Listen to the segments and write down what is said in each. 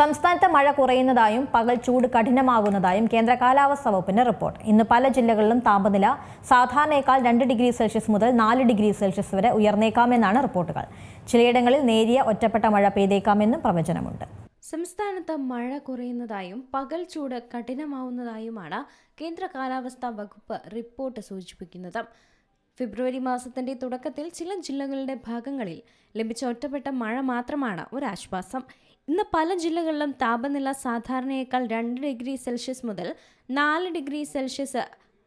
സംസ്ഥാനത്ത് മഴ കുറയുന്നതായും പകൽ ചൂട് കഠിനമാകുന്നതായും കേന്ദ്ര കാലാവസ്ഥാ വകുപ്പിന്റെ റിപ്പോർട്ട്. ഇന്ന് പല ജില്ലകളിലും താപനില സാധാരണയേക്കാൾ രണ്ട് ഡിഗ്രി സെൽഷ്യസ് മുതൽ നാല് ഡിഗ്രി സെൽഷ്യസ് വരെ ഉയർന്നേക്കാമെന്നാണ് റിപ്പോർട്ടുകൾ. ചിലയിടങ്ങളിൽ നേരിയ ഒറ്റപ്പെട്ട മഴ പെയ്തേക്കാമെന്നും പ്രവചനമുണ്ട്. സംസ്ഥാനത്ത് മഴ കുറയുന്നതായും പകൽ ചൂട് കഠിനമാവുന്നതായുമാണ് കേന്ദ്ര കാലാവസ്ഥാ വകുപ്പ് റിപ്പോർട്ട് സൂചിപ്പിക്കുന്നത്. ഫെബ്രുവരി മാസത്തിന്റെ തുടക്കത്തിൽ ചില ജില്ലകളുടെ ഭാഗങ്ങളിൽ ലഭിച്ച ഒറ്റപ്പെട്ട മഴ മാത്രമാണ് ഒരാശ്വാസം. ഇന്ന് പല ജില്ലകളിലും താപനില സാധാരണയേക്കാൾ രണ്ട് ഡിഗ്രി സെൽഷ്യസ് മുതൽ നാല് ഡിഗ്രി സെൽഷ്യസ്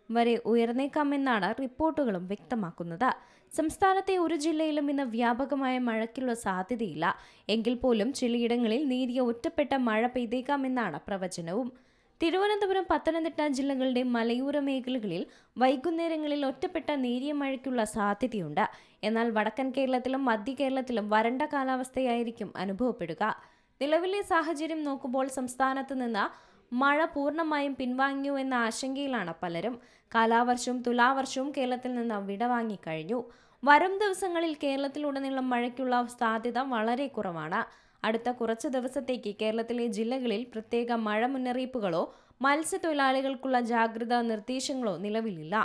വരെ ഉയർന്നേക്കാമെന്നാണ് റിപ്പോർട്ടുകളും വ്യക്തമാക്കുന്നത്. സംസ്ഥാനത്തെ ഒരു ജില്ലയിലും ഇന്ന് വ്യാപകമായ മഴയ്ക്കുള്ള സാധ്യതയില്ല. എങ്കിൽ പോലും ചിലയിടങ്ങളിൽ നേരിയ ഒറ്റപ്പെട്ട മഴ പെയ്തേക്കാമെന്നാണ് പ്രവചനവും. തിരുവനന്തപുരം പത്തനംതിട്ട ജില്ലകളുടെ മലയോര മേഖലകളിൽ വൈകുന്നേരങ്ങളിൽ ഒറ്റപ്പെട്ട നേരിയ മഴയ്ക്കുള്ള സാധ്യതയുണ്ട്. എന്നാൽ വടക്കൻ കേരളത്തിലും മധ്യ കേരളത്തിലും വരണ്ട കാലാവസ്ഥയായിരിക്കും അനുഭവപ്പെടുക. നിലവിലെ സാഹചര്യം നോക്കുമ്പോൾ സംസ്ഥാനത്ത് നിന്ന് മഴ പൂർണമായും പിൻവാങ്ങിയോ എന്ന ആശങ്കയിലാണ് പലരും. കാലാവർഷവും തുലാവർഷവും കേരളത്തിൽ നിന്ന് വിടവാങ്ങിക്കഴിഞ്ഞു വരും ദിവസങ്ങളിൽ കേരളത്തിലുടനീളം മഴയ്ക്കുള്ള സാധ്യത വളരെ കുറവാണ്. അടുത്ത കുറച്ച് ദിവസത്തേക്ക് കേരളത്തിലെ ജില്ലകളിൽ പ്രത്യേക മഴ മുന്നറിയിപ്പുകളോ മത്സ്യത്തൊഴിലാളികൾക്കുള്ള ജാഗ്രതാ നിർദ്ദേശങ്ങളോ നിലവിലില്ല.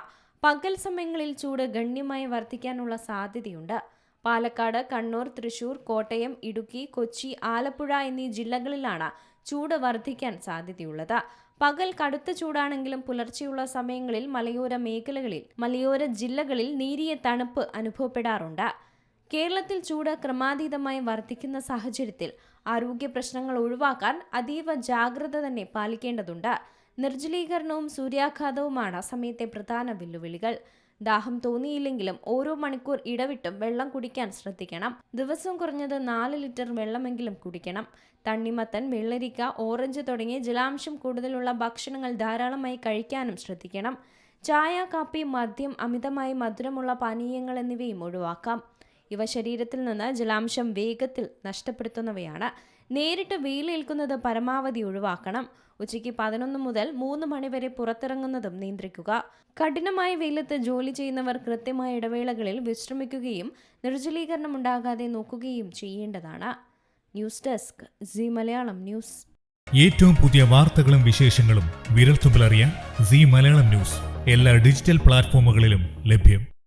പകൽ സമയങ്ങളിൽ ചൂട് ഗണ്യമായി വർദ്ധിക്കാനുള്ള സാധ്യതയുണ്ട്. പാലക്കാട് കണ്ണൂർ തൃശൂർ കോട്ടയം ഇടുക്കി കൊച്ചി ആലപ്പുഴ എന്നീ ജില്ലകളിലാണ് ചൂട് വർദ്ധിക്കാൻ സാധ്യതയുള്ളത്. പകൽ കടുത്ത ചൂടാണെങ്കിലും പുലർച്ചെയുള്ള സമയങ്ങളിൽ മലയോര മേഖലകളിൽ മലയോര ജില്ലകളിൽ നേരിയ തണുപ്പ് അനുഭവപ്പെടാറുണ്ട്. കേരളത്തിൽ ചൂട് ക്രമാതീതമായി വർദ്ധിക്കുന്ന സാഹചര്യത്തിൽ ആരോഗ്യ പ്രശ്നങ്ങൾ ഒഴിവാക്കാൻ അതീവ ജാഗ്രത തന്നെ പാലിക്കേണ്ടതുണ്ട്. നിർജലീകരണവും സൂര്യാഘാതവുമാണ് സമയത്തെ പ്രധാന വെല്ലുവിളികൾ. ദാഹം തോന്നിയില്ലെങ്കിലും ഓരോ മണിക്കൂർ ഇടവിട്ടും വെള്ളം കുടിക്കാൻ ശ്രദ്ധിക്കണം. ദിവസം കുറഞ്ഞത് നാല് ലിറ്റർ വെള്ളമെങ്കിലും കുടിക്കണം. തണ്ണിമത്തൻ വെള്ളരിക്ക ഓറഞ്ച് തുടങ്ങിയ ജലാംശം കൂടുതലുള്ള ഭക്ഷണങ്ങൾ ധാരാളമായി കഴിക്കാനും ശ്രദ്ധിക്കണം. ചായ കാപ്പി മദ്യം അമിതമായി മധുരമുള്ള പാനീയങ്ങൾ എന്നിവയും ഒഴിവാക്കാം. ഇവ ശരീരത്തിൽ നിന്ന് ജലാംശം വേഗത്തിൽ നഷ്ടപ്പെടുത്തുന്നവയാണ്. നേരിട്ട് വെയിലേൽക്കുന്നത് പരമാവധി ഒഴിവാക്കണം. ഉച്ചയ്ക്ക് പതിനൊന്ന് മുതൽ മൂന്ന് മണിവരെ പുറത്തിറങ്ങുന്നതും നിയന്ത്രിക്കുക. കഠിനമായ വെയിലത്ത് ജോലി ചെയ്യുന്നവർ കൃത്യമായ ഇടവേളകളിൽ വിശ്രമിക്കുകയും നിർജലീകരണം ഉണ്ടാകാതെ നോക്കുകയും ചെയ്യേണ്ടതാണ്. News desk Zee Malayalam news. ഏറ്റവും പുതിയ വാർത്തകളും വിശേഷങ്ങളും വിരൽത്തുമ്പിലറിയാൻ സി മലയാളം ന്യൂസ്. എല്ലാ ഡിജിറ്റൽ പ്ലാറ്റ്ഫോമുകളിലും ലഭ്യം.